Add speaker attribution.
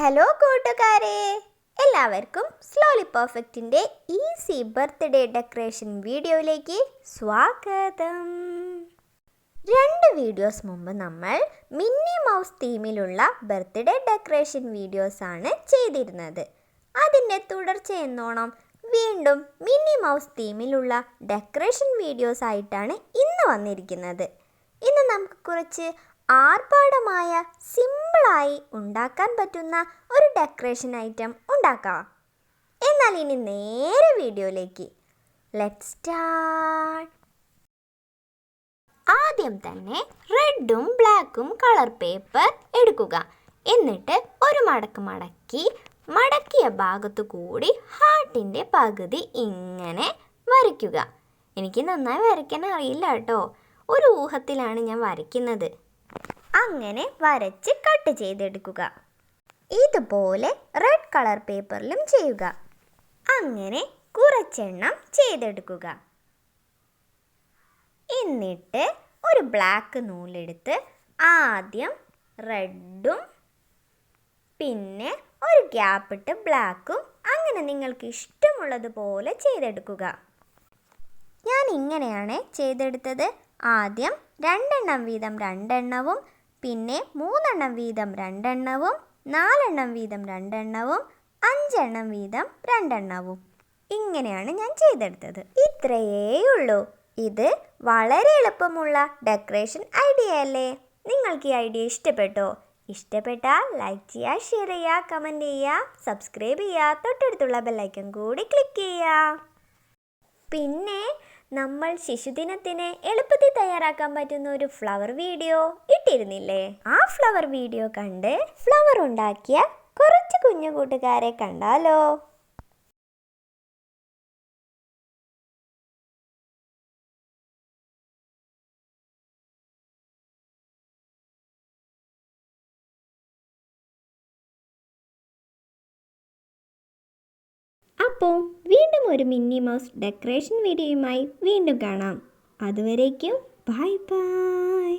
Speaker 1: Hello കൂട്ടുകാരെ. എല്ലാവർക്കും slowly പെർഫെക്റ്റിന്റെ ഈസി ബർത്ത്ഡേ ഡെക്കറേഷൻ വീഡിയോയിലേക്ക് സ്വാഗതം. രണ്ട് വീഡിയോസ് മുമ്പ് നമ്മൾ മിന്നി മൗസ് തീമിലുള്ള ബർത്ത്ഡേ ഡെക്കറേഷൻ വീഡിയോസ് ആണ് ചെയ്തിരുന്നത്. അതിന്റെ തുടർച്ച എന്നോണം വീണ്ടും മിന്നി മൗസ് തീമിലുള്ള ഡെക്കറേഷൻ വീഡിയോസ് ആയിട്ടാണ് ഇന്ന് വന്നിരിക്കുന്നത്. ഇന്ന് നമുക്ക് കുറച്ച് ആർഭാടമായ സിമ്പിളായി ഉണ്ടാക്കാൻ പറ്റുന്ന ഒരു ഡെക്കറേഷൻ ഐറ്റം ഉണ്ടാക്കാം. എന്നാൽ ഇനി നേരെ വീഡിയോയിലേക്ക്. ലെറ്റ് സ്റ്റാർട്ട് ആദ്യം തന്നെ റെഡും ബ്ലാക്കും കളർ പേപ്പർ എടുക്കുക. എന്നിട്ട് ഒരു മടക്ക് മടക്കി മടക്കിയ ഭാഗത്തു കൂടി ഹാർട്ടിന്റെ പകുതി ഇങ്ങനെ വരയ്ക്കുക. എനിക്ക് നന്നായി വരയ്ക്കാൻ അറിയില്ല കേട്ടോ. ഒരു ഊഹത്തിലാണ് ഞാൻ വരയ്ക്കുന്നത്. അങ്ങനെ വരച്ച് കട്ട് ചെയ്തെടുക്കുക. ഇതുപോലെ റെഡ് കളർ പേപ്പറിലും ചെയ്യുക. അങ്ങനെ കുറച്ചെണ്ണം ചെയ്തെടുക്കുക. എന്നിട്ട് ഒരു ബ്ലാക്ക് നൂലെടുത്ത് ആദ്യം റെഡും പിന്നെ ഒരു ഗ്യാപ്പ് ഇട്ട് ബ്ലാക്കും അങ്ങനെ നിങ്ങൾക്ക് ഇഷ്ടമുള്ളതുപോലെ ചെയ്തെടുക്കുക. ഞാൻ ഇങ്ങനെയാണ് ചെയ്തെടുത്തത്. ആദ്യം രണ്ടെണ്ണം വീതം രണ്ടെണ്ണവും പിന്നെ മൂന്നെണ്ണം വീതം രണ്ടെണ്ണവും നാലെണ്ണം വീതം രണ്ടെണ്ണവും അഞ്ചെണ്ണം വീതം രണ്ടെണ്ണവും. ഇങ്ങനെയാണ് ഞാൻ ചെയ്തെടുത്തത്. ഇത്രയേ ഉള്ളൂ ഇത് വളരെ എളുപ്പമുള്ള ഡെക്കറേഷൻ ഐഡിയ അല്ലേ? നിങ്ങൾക്ക് ഈ ഐഡിയ ഇഷ്ടപ്പെട്ടോ? ഇഷ്ടപ്പെട്ടാൽ ലൈക്ക് ചെയ്യുക ഷെയർ ചെയ്യുക കമന്റ് ചെയ്യുക സബ്സ്ക്രൈബ് ചെയ്യുക തൊട്ടടുത്തുള്ള ബെല്ലൈക്കൺ കൂടി ക്ലിക്ക് ചെയ്യുക. പിന്നെ നമ്മൾ ശിശുദിനത്തിന് എളുപ്പത്തിൽ തയ്യാറാക്കാൻ പറ്റുന്ന ഒരു ഫ്ലവർ വീഡിയോ ഇട്ടിരുന്നില്ലേ? ആ ഫ്ലവർ വീഡിയോ കണ്ട് ഫ്ലവർ ഉണ്ടാക്കിയ കുറച്ച് കുഞ്ഞു കൂട്ടുകാരെ കണ്ടാലോ? അപ്പോൾ ഒരു മിന്നി മൗസ് ഡെക്കറേഷൻ വീഡിയോയുമായി വീണ്ടും കാണാം. അതുവരേക്കും ബൈ ബൈ.